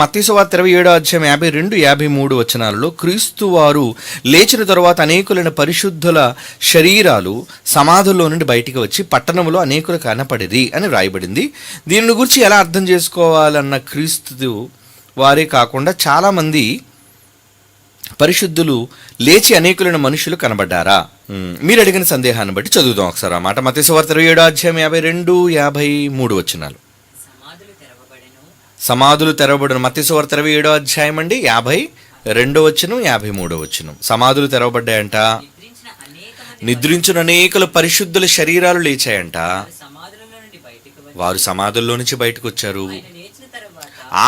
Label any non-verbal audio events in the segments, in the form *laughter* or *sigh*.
మత్తీసువార్త ఇరవై ఏడో అధ్యాయం యాభై రెండు యాభై మూడు వచనాలలో క్రీస్తు వారు లేచిన తరువాత అనేకులైన పరిశుద్ధుల శరీరాలు సమాధుల్లో నుండి బయటికి వచ్చి పట్టణంలో అనేకులు కనపడేది అని వ్రాయబడింది. దీనిని గురించి ఎలా అర్థం చేసుకోవాలన్న క్రీస్తు వారే కాకుండా చాలామంది పరిశుద్ధులు లేచి అనేకులైన మనుషులు కనబడ్డారా? మీరు అడిగిన సందేహాన్ని బట్టి చదువుదాం ఒకసారి ఆ మాట. మతేశ్వార్త ఇరవై ఏడో అధ్యాయం యాభై రెండు యాభై మూడు వచ్చినాలు సమాధులు తెరవబడిన మతేశ్వార్త ఇరవై ఏడో అధ్యాయం అండి. యాభై రెండో వచ్చును యాభై మూడో వచ్చును సమాధులు తెరవబడ్డాయంట. నిద్రించిన అనేకల నిద్రించిన పరిశుద్ధుల శరీరాలు లేచాయంట. వారు సమాధుల్లో నుంచి బయటకు వచ్చారు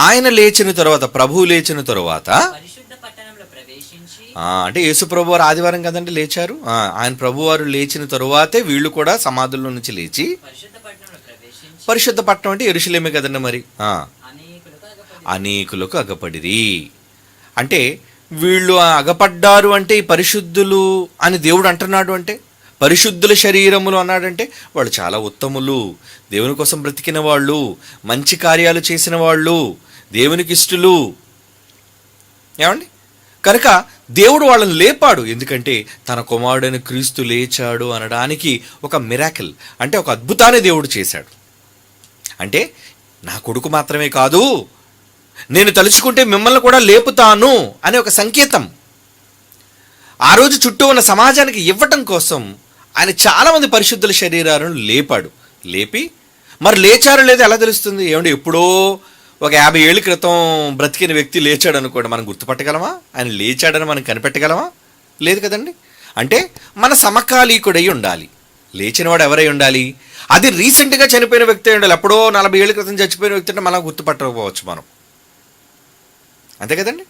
ఆయన లేచిన తర్వాత ప్రభువు లేచిన తరువాత అంటే యేసు ప్రభు వారు ఆదివారం కదండి లేచారు? ఆయన ప్రభు వారు లేచిన తరువాతే వీళ్ళు కూడా సమాధుల్లో నుంచి లేచి పరిశుద్ధ పట్టణం అంటే ఎరుషులేమే కదండి మరి? అనేకులకు అగపడిరి. అంటే వీళ్ళు అగపడ్డారు అంటే ఈ పరిశుద్ధులు అని దేవుడు అంటున్నాడు అంటే పరిశుద్ధుల శరీరములు అన్నాడంటే వాళ్ళు చాలా ఉత్తములు. దేవుని కోసం బ్రతికిన వాళ్ళు మంచి కార్యాలు చేసిన వాళ్ళు దేవునికి ఇష్టలు. ఏమండి? కనుక దేవుడు వాళ్ళని లేపాడు. ఎందుకంటే తన కుమారుడైన క్రీస్తు లేచాడు అనడానికి ఒక మిరాకిల్ అంటే ఒక అద్భుతాన్ని దేవుడు చేశాడు. అంటే నా కొడుకు మాత్రమే కాదు నేను తలుచుకుంటే మిమ్మల్ని కూడా లేపుతాను అనే ఒక సంకేతం. ఆ రోజు చుట్టూ ఉన్న సమాజానికి ఇవ్వటం కోసం ఆయన చాలామంది పరిశుద్ధుల శరీరాలను లేపాడు. లేపి మరి లేచారు లేదో ఎలా తెలుస్తుంది? ఏమంటే ఎప్పుడో ఒక యాభై ఏళ్ళ క్రితం బ్రతికిన వ్యక్తి లేచాడు అనుకోండి మనం గుర్తుపట్టగలమా? ఆయన లేచాడని మనం కనిపెట్టగలమా? లేదు కదండి. అంటే మన సమకాలీకుడై ఉండాలి. లేచినవాడు ఎవరై ఉండాలి? అది రీసెంట్గా చనిపోయిన వ్యక్తి ఉండాలి ఎప్పుడో నలభై ఏళ్ళ క్రితం చచ్చిపోయిన వ్యక్తి అంటే మనం గుర్తుపట్టకపోవచ్చు మనం. అంతే కదండి?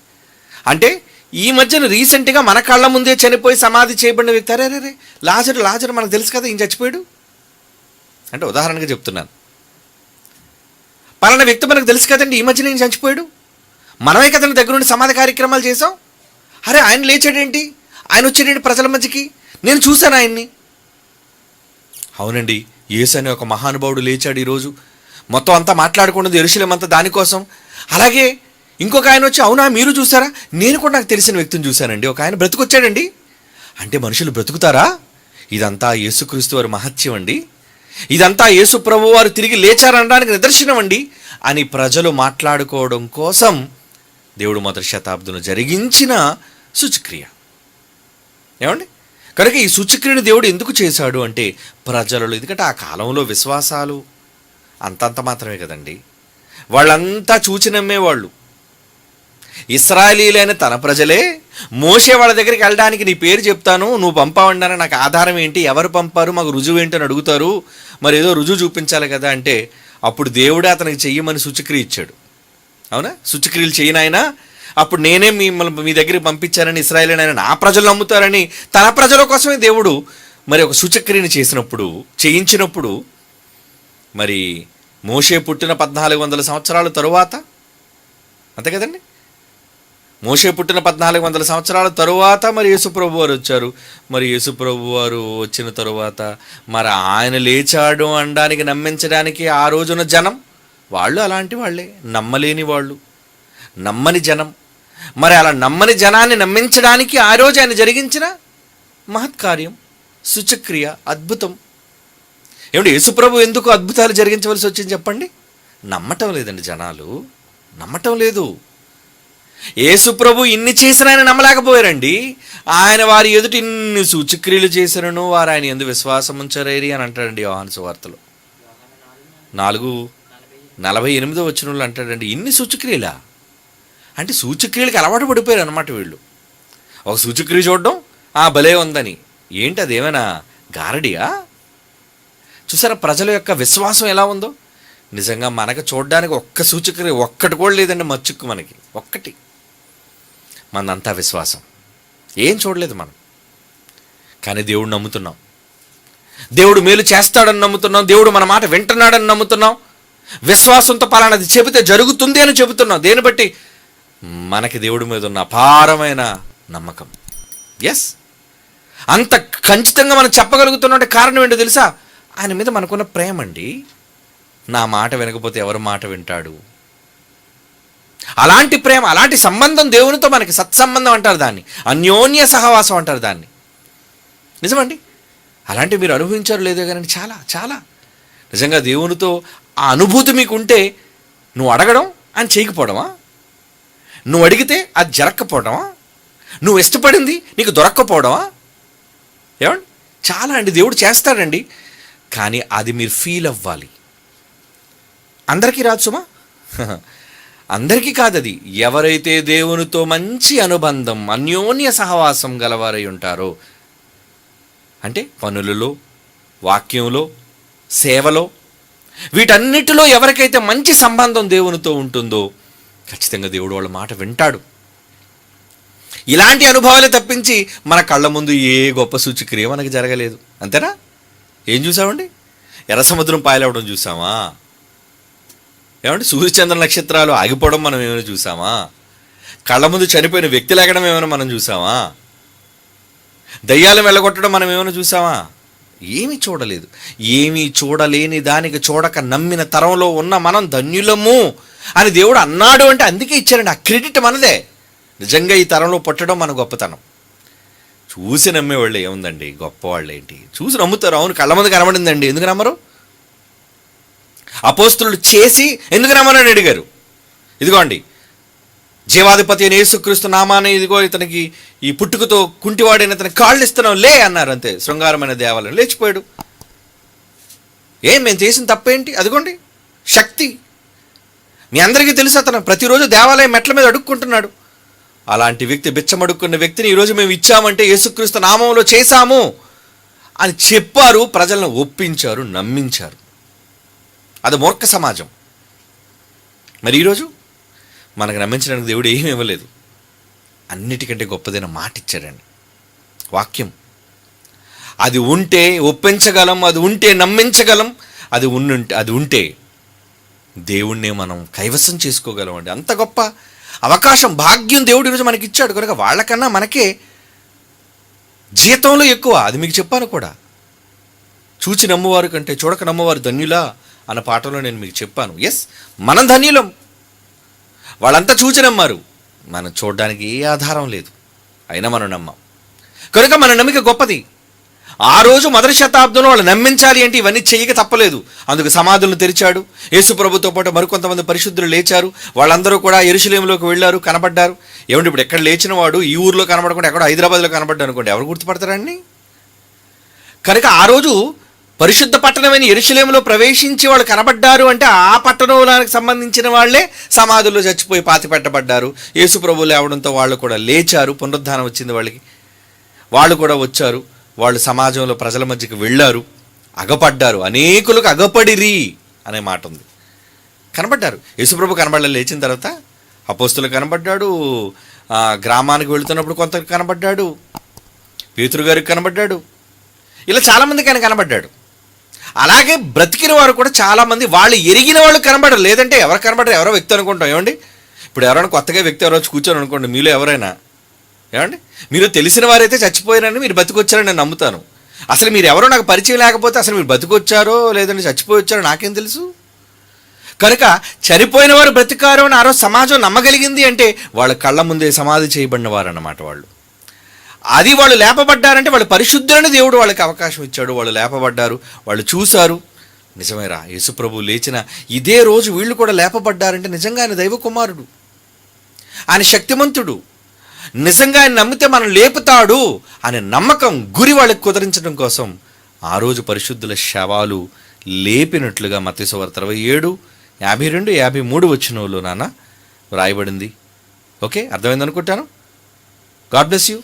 అంటే ఈ మధ్యన రీసెంట్గా మన కళ్ళ ముందే చనిపోయి సమాధి చేయబడిన వ్యక్తి అరే రే లాజరు లాజరు మనకు తెలుసు కదా ఈయన చచ్చిపోయాడు? అంటే ఉదాహరణగా చెప్తున్నాను. పలానా వ్యక్తి మనకు తెలుసు కదండి ఈ మధ్యన ఈయన చచ్చిపోయాడు? మనమే కదండి దగ్గరుండి సమాధి కార్యక్రమాలు చేసాం అరే ఆయన లేచాడేంటి? ఆయన వచ్చాడేంటి ప్రజల మధ్యకి? నేను చూశాను ఆయన్ని. అవునండి యేసు అనే ఒక మహానుభావుడు లేచాడు ఈరోజు. మొత్తం అంతా మాట్లాడుకున్నది ఎరుశలేమంతా దానికోసం. అలాగే ఇంకొక ఆయన వచ్చి అవునా మీరు చూసారా? నేను కూడా నాకు తెలిసిన వ్యక్తిని చూశానండి. ఒక ఆయన బ్రతుకొచ్చాడండి. అంటే మనుషులు బ్రతుకుతారా? ఇదంతా యేసుక్రీస్తు వారి మహత్యం అండి. ఇదంతా యేసు ప్రభు వారు తిరిగి లేచారనడానికి నిదర్శనం అండి. అని ప్రజలు మాట్లాడుకోవడం కోసం దేవుడు మొదటి శతాబ్దంలో జరిగించిన శుచిక్రియ ఏమండి? కనుక ఈ సూచక్రియను దేవుడు ఎందుకు చేశాడు అంటే ప్రజలలో ఎందుకంటే ఆ కాలంలో విశ్వాసాలు అంతంత మాత్రమే కదండి. వాళ్ళంతా చూచినమ్మే వాళ్ళు ఇస్రాయలీలైన తన ప్రజలే మోసే వాళ్ళ దగ్గరికి వెళ్ళడానికి నీ పేరు చెప్తాను నువ్వు పంపావండాని నాకు ఆధారం ఏంటి ఎవరు పంపారు మాకు రుజువు ఏంటి అని అడుగుతారు. మరి ఏదో రుజువు చూపించాలి కదా అంటే అప్పుడు దేవుడే అతనికి చెయ్యమని సూచక్రియ ఇచ్చాడు. అవునా? సూచక్రియలు చేయనాయనా అప్పుడు నేనే మిమ్మల్ని మీ దగ్గరికి పంపించానని ఇస్రాయల్ ఆయన నా ప్రజలు నమ్ముతారని తన ప్రజల కోసమే దేవుడు మరి ఒక శుచక్రియని చేసినప్పుడు చేయించినప్పుడు మరి మోషే పుట్టిన పద్నాలుగు వందల సంవత్సరాల తరువాత అంతే కదండి? మోషే పుట్టిన పద్నాలుగు వందల సంవత్సరాల తరువాత మరి యేసుప్రభు వారు వచ్చారు. మరి యేసుప్రభు వారు వచ్చిన తరువాత మరి ఆయన లేచాడు అనడానికి నమ్మించడానికి ఆ రోజున జనం వాళ్ళు అలాంటి వాళ్ళే. నమ్మలేని వాళ్ళు. నమ్మని జనం. మరి అలా నమ్మని జనాన్ని నమ్మించడానికి ఆ రోజు ఆయన జరిగించిన మహత్కార్యం సుచక్రియ అద్భుతం. ఏమిటి యేసుప్రభు ఎందుకు అద్భుతాలు జరిగించవలసి వచ్చింది చెప్పండి? నమ్మటం లేదండి జనాలు. నమ్మటం లేదు. యేసుప్రభు ఇన్ని చేసిన ఆయన నమ్మలేకపోయారండి. ఆయన వారి ఎదుటి ఇన్ని సూచక్రియలు చేశారను వారు ఆయన ఎందు విశ్వాసం ఉంచరేరి అని అంటాడండి యోహాను సువార్తలు. నాలుగు నలభై ఎనిమిదో వచ్చిన వాళ్ళు అంటాడండి ఇన్ని సూచక్రియలా? అంటే సూచక్రియలకు అలవాటు పడిపోయారు అనమాట వీళ్ళు. ఒక సూచక్రియ చూడడం ఆ భలే ఉందని. ఏంటి అదేమైనా గారడియా? చూసారా ప్రజల యొక్క విశ్వాసం ఎలా ఉందో? నిజంగా మనకు చూడడానికి ఒక్క సూచక్రియ ఒక్కటి కూడా లేదండి మచ్చుక్కు మనకి. ఒక్కటి. మనంతా విశ్వాసం. ఏం చూడలేదు మనం. కానీ దేవుడు నమ్ముతున్నాం. దేవుడు మేలు చేస్తాడని నమ్ముతున్నాం. దేవుడు మన మాట వింటున్నాడని నమ్ముతున్నాం. విశ్వాసంతో పలానది చెబితే జరుగుతుంది అని చెబుతున్నాం. దేన్ని బట్టి? మనకి దేవుడి మీద ఉన్న అపారమైన నమ్మకం. ఎస్ అంత ఖచ్చితంగా మనం చెప్పగలుగుతున్నట్టు కారణం ఏంటో తెలుసా? ఆయన మీద మనకున్న ప్రేమ అండి నా మాట వినకపోతే ఎవరు మాట వింటాడు? అలాంటి ప్రేమ అలాంటి సంబంధం దేవునితో మనకి సత్సంబంధం అంటారు దాన్ని. అన్యోన్య సహవాసం అంటారు దాన్ని. నిజమండి? అలాంటివి మీరు అనుభవించారు లేదో కానీ చాలా చాలా. నిజంగా దేవునితో ఆ అనుభూతి మీకు ఉంటే నువ్వు అడగడం అని చేయకపోవడమా? నువ్వు అడిగితే అది జరగకపోవడమా నువ్వు ఇష్టపడింది నీకు దొరక్కపోవడమా? ఏమండి? చాలా అండి దేవుడు చేస్తాడండి. కానీ అది మీరు ఫీల్ అవ్వాలి. అందరికీ రాదు సుమా? *laughs* అందరికీ కాదది. ఎవరైతే దేవునితో మంచి అనుబంధం అన్యోన్య సహవాసం గలవారై ఉంటారో అంటే పనులలో వాక్యంలో సేవలో వీటన్నిటిలో ఎవరికైతే మంచి సంబంధం దేవునితో ఉంటుందో ఖచ్చితంగా దేవుడు వాళ్ళ మాట వింటాడు. ఇలాంటి అనుభవాలు తప్పించి మన కళ్ళ ముందు ఏ గొప్ప సూచిక్రియ మనకి జరగలేదు. అంతేనా? ఏం చూసామండి ఎర్ర సముద్రం పాయలవడం చూసామా ఏమంటే సూర్యచంద్ర నక్షత్రాలు ఆగిపోవడం మనం ఏమైనా చూసామా? కళ్ళ ముందు చనిపోయిన వ్యక్తి లేగడం ఏమైనా మనం చూసామా? దయ్యాలు వెళ్ళగొట్టడం మనం ఏమైనా చూసామా? ఏమీ చూడలేదు. ఏమీ చూడలేని దానికి చూడక నమ్మిన తరంలో ఉన్న మనం ధన్యులము అని దేవుడు అన్నాడు అంటే అందుకే ఇచ్చారండి. ఆ క్రెడిట్ మనదే. నిజంగా ఈ తరంలో పుట్టడం మన గొప్పతనం. చూసి నమ్మేవాళ్ళు ఏముందండి? గొప్పవాళ్ళు ఏంటి? చూసి నమ్ముతారు. అవును కళ్ళ ముందు కనబడిందండి. ఎందుకు నమ్మరు? అపోస్తులు చేసి ఎందుకు నమ్మనని అడిగారు? ఇదిగోండి జీవాధిపతి అయిన యేసుక్రీస్తు నామానే ఇదిగో ఇతనికి ఈ పుట్టుకతో కుంటివాడైన ఇతనికి కాళ్ళు ఇస్తున్నాం లే అన్నారు అంతే. శృంగారమైన దేవాలయం లేచిపోయాడు. ఏం మేము చేసిన తప్పేంటి? అదిగోండి శక్తి. మీ అందరికీ తెలుసు అతను ప్రతిరోజు దేవాలయం మెట్ల మీద అడుక్కుంటున్నాడు. అలాంటి వ్యక్తి బిచ్చమడుక్కున్న వ్యక్తిని ఈరోజు మేము ఇచ్చామంటే యేసుక్రీస్తు నామంలో చేశాము అని చెప్పారు ప్రజలను ఒప్పించారు నమ్మించారు. అది మూర్ఖ సమాజం. మరి ఈరోజు మనకు నమ్మించడానికి దేవుడు ఏమీ ఇవ్వలేదు. అన్నిటికంటే గొప్పదైన మాట ఇచ్చాడండి. వాక్యం. అది ఉంటే ఒప్పించగలం అది ఉంటే నమ్మించగలం అది ఉండుంటే అది ఉంటే దేవుణ్ణి మనం కైవసం చేసుకోగలం అండి. అంత గొప్ప అవకాశం భాగ్యం దేవుడు ఈరోజు మనకి ఇచ్చాడు. కనుక వాళ్ళకన్నా మనకే జీతంలో ఎక్కువ. అది మీకు చెప్పాను కూడా. చూచి నమ్మవారు కంటే చూడక నమ్మవారు ధన్యులా? అన్న పాటలో నేను మీకు చెప్పాను. ఎస్ మనం ధన్యులం. వాళ్ళంతా చూచినమ్మారు. మనం చూడడానికి ఏ ఆధారం లేదు. అయినా మనం నమ్మం. కనుక మన నమ్మిక గొప్పది. ఆ రోజు మొదటి శతాబ్దంలో వాళ్ళు నమ్మించాలి అంటే ఇవన్నీ చేయక తప్పలేదు. అందుకు సమాధులను తెరిచాడు. యేసు ప్రభుతో పాటు మరికొంతమంది పరిశుద్ధులు లేచారు. వాళ్ళందరూ కూడా ఎరుశలేంలోకి వెళ్ళారు కనబడ్డారు. ఏమంటే ఇప్పుడు ఎక్కడ లేచిన వాడు? ఈ ఊర్లో కనబడకుండా ఎక్కడో హైదరాబాద్లో కనబడ్డా అనుకోండి. ఎవరు గుర్తుపడతారండి కనుక ఆ రోజు పరిశుద్ధ పట్టణమైన ఎరుశలేములో ప్రవేశించి వాళ్ళు కనబడ్డారు అంటే ఆ పట్టణంలోకి సంబంధించిన వాళ్ళే సమాధుల్లో చచ్చిపోయి పాతి పెట్టబడ్డారు. యేసు ప్రభు లేవడంతో వాళ్ళు కూడా లేచారు. పునరుద్ధానం వచ్చింది వాళ్ళకి. వాళ్ళు కూడా వచ్చారు. వాళ్ళు సమాజంలో ప్రజల మధ్యకి వెళ్ళారు. అగపడ్డారు. అనేకులకు అగపడిరి అనే మాట ఉంది. కనబడ్డారు. యేసుప్రభు కనబడలే లేచిన తర్వాత అపోస్తులు కనబడ్డాడు. గ్రామానికి వెళుతున్నప్పుడు కొంత కనబడ్డాడు. పేతురు గారికి కనబడ్డాడు. ఇలా చాలామందికి ఆయన కనబడ్డాడు. అలాగే బ్రతికిన వారు కూడా చాలామంది వాళ్ళు ఎరిగిన వాళ్ళు కనబడరు. లేదంటే ఎవరు కనబడరు ఎవరో వ్యక్తి అనుకుంటాం. ఏమండి? ఇప్పుడు ఎవరైనా కొత్తగా వ్యక్తి ఎవరో కూర్చొని అనుకోండి మీలో ఎవరైనా. ఏమండి? మీరు తెలిసిన వారైతే చచ్చిపోయారని మీరు బతికొచ్చారని నేను నమ్ముతాను. అసలు మీరు ఎవరో నాకు పరిచయం లేకపోతే అసలు మీరు బతికొచ్చారో లేదంటే చచ్చిపోయొచ్చారో నాకేం తెలుసు? కనుక చనిపోయిన వారు బ్రతికారు అని ఆ రోజు సమాజం నమ్మగలిగింది అంటే వాళ్ళ కళ్ళ ముందే సమాధి చేయబడిన వారు అన్నమాట వాళ్ళు. అది వాళ్ళు లేపబడ్డారంటే వాళ్ళు పరిశుద్ధులని దేవుడు వాళ్ళకి అవకాశం ఇచ్చాడు. వాళ్ళు లేపబడ్డారు వాళ్ళు చూశారు. నిజమేరా యేసుప్రభు లేచిన ఇదే రోజు వీళ్ళు కూడా లేపబడ్డారంటే నిజంగా ఆయన దైవ కుమారుడు. ఆయన శక్తిమంతుడు. నిజంగా ఆయన నమ్మితే మనం లేపుతాడు అనే నమ్మకం గురి వాళ్ళకి కుదరించడం కోసం ఆ రోజు పరిశుద్ధుల శవాలు లేపినట్లుగా మత్స్యవార్త ఇరవై ఏడు యాభై రెండు యాభై మూడు వచ్చినోళ్ళు నాన్న రాయబడింది. ఓకే అర్థమైంది అనుకుంటాను? God bless you.